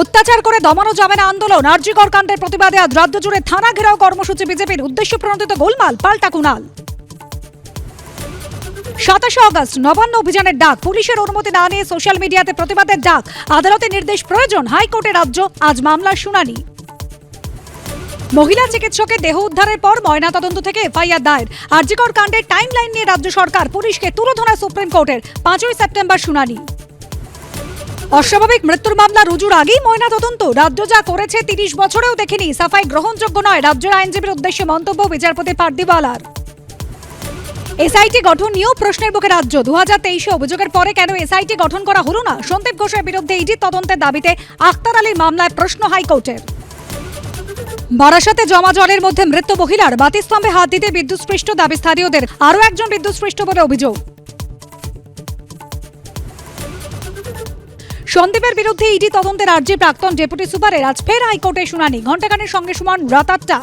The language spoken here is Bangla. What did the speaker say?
অত্যাচার করে দমানো যাবে না আন্দোলন। আর্যিকর কাণ্ডের প্রতিবাদে আজ রাজ্য জুড়ে থানা ঘেরাও কর্মসূচি বিজেপির উদ্দেশ্য প্রণোদিত গোলমাল, পাল্টা কুনাল। সাতাশে অগস্ট, নবান্ন অভিযানের ডাক। পুলিশের অনুমতি না নিয়ে সোশ্যাল মিডিয়াতে প্রতিবাদের ডাক। আদালতের নির্দেশ প্রয়োজন। হাইকোর্টে রাজ্য আজ মামলার শুনানি। মহিলা চিকিৎসকের দেহ উদ্ধারের পর ময়নাতদন্ত থেকে এফআইআর দায়ের। আরজিকর কাণ্ডের টাইম লাইন নিয়ে রাজ্য সরকার পুলিশকে তুলোধনা সুপ্রিম কোর্টের পাঁচই সেপ্টেম্বর শুনানি। অস্বাভাবিক মৃত্যুর মামলা রুজুর আগেই ময়না তদন্ত রাজ্য যা করেছে তিরিশ বছরেও দেখেনি। সাফাই গ্রহণযোগ্য নয়, রাজ্যের আইনজীবীর উদ্দেশ্যে মন্তব্য বিচারপতি পার্দিবালার এসআইটি গঠন নিয়েও প্রশ্নের মুখে রাজ্য। দু হাজার তেইশে অভিযোগের পরে কেন এসআইটি গঠন করা হলো না? সন্দীপ ঘোষের বিরুদ্ধে ইডি তদন্তের দাবিতে আক্তার আলীর মামলায় প্রশ্ন হাইকোর্টের। বারাসাতে জমা জলের মধ্যে মৃত্যু মহিলার বাতিস্তম্ভে হাত দিতে বিদ্যুৎস্পৃষ্ট দাবি স্থানীয়দের। আরও একজন বিদ্যুৎস্পৃষ্ট বলে অভিযোগ। সন্দীপের বিরুদ্ধে ইডি তদন্তের রাজ্যে প্রাক্তন ডেপুটি সুপারের আজ ফের হাইকোর্টে শুনানি। ঘণ্টাখানের সঙ্গে সমান রাত আটটা।